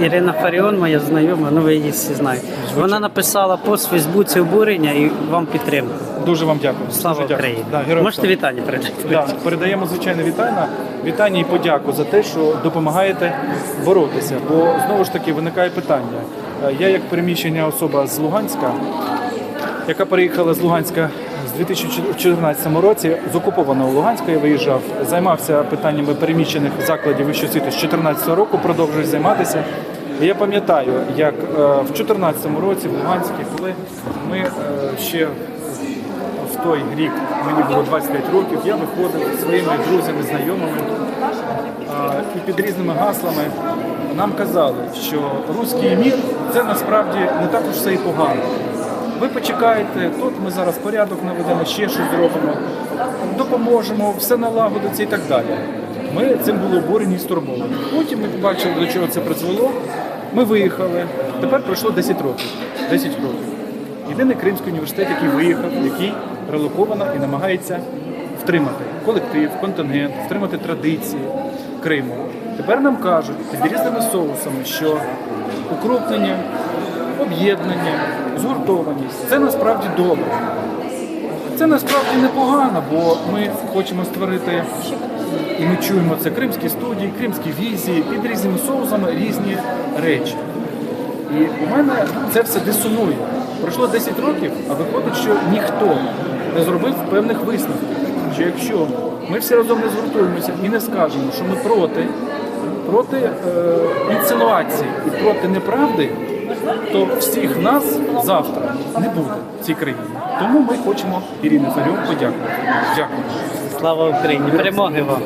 Ірина Фаріон, моя знайома, ну ви її всі знаєте. Вона написала пост в Фейсбуці обурення і вам підтримку. Дуже вам дякую. Слава Дуже дякую. Україні! Да, героям Можете слава. вітання передати? Да, передаємо звичайне вітання, вітання і подяку за те, що допомагаєте боротися. Бо знову ж таки виникає питання. Е, Я як переміщення особа з Луганська, яка переїхала з Луганська з 2014 році, з окупованого Луганська я виїжджав, займався питаннями переміщених закладів вищої освіти з 2014 року, продовжую займатися. І я пам'ятаю, як е, в 2014 році в Луганську, коли ми е, ще в той рік мені було 25 років, я виходив зі своїми друзями, знайомими і під різними гаслами нам казали, що руський мір це насправді не так уж все і погано. Ви почекаєте, тут ми зараз порядок наведемо, ще щось зробимо, допоможемо, все налагодиться і так далі. Ми цим були обурені і стурбовані. Потім ми побачили, до чого це призвело. Ми виїхали. Тепер пройшло 10 років. 10 років. Єдиний Кримський університет, який виїхав, який релоковано і намагається втримати колектив, контингент, втримати традиції Криму. Тепер нам кажуть під різними соусами, що укрупнення, об'єднання, згуртованість це насправді добре. Це насправді непогано, бо ми хочемо створити, і ми чуємо це кримські студії, кримські візії, під різними соусами різні речі. І у мене це все дисонує. Пройшло 10 років, а виходить, що ніхто не зробив певних висновків. Що якщо ми всі разом не згуртуємося і не скажемо, що ми проти, проти е, інсинуації і проти неправди, то всіх нас завтра не буде в цій країні. Тому ми хочемо Ірини Фаріон подякувати. Дякую. Слава Україні! Перемоги вам!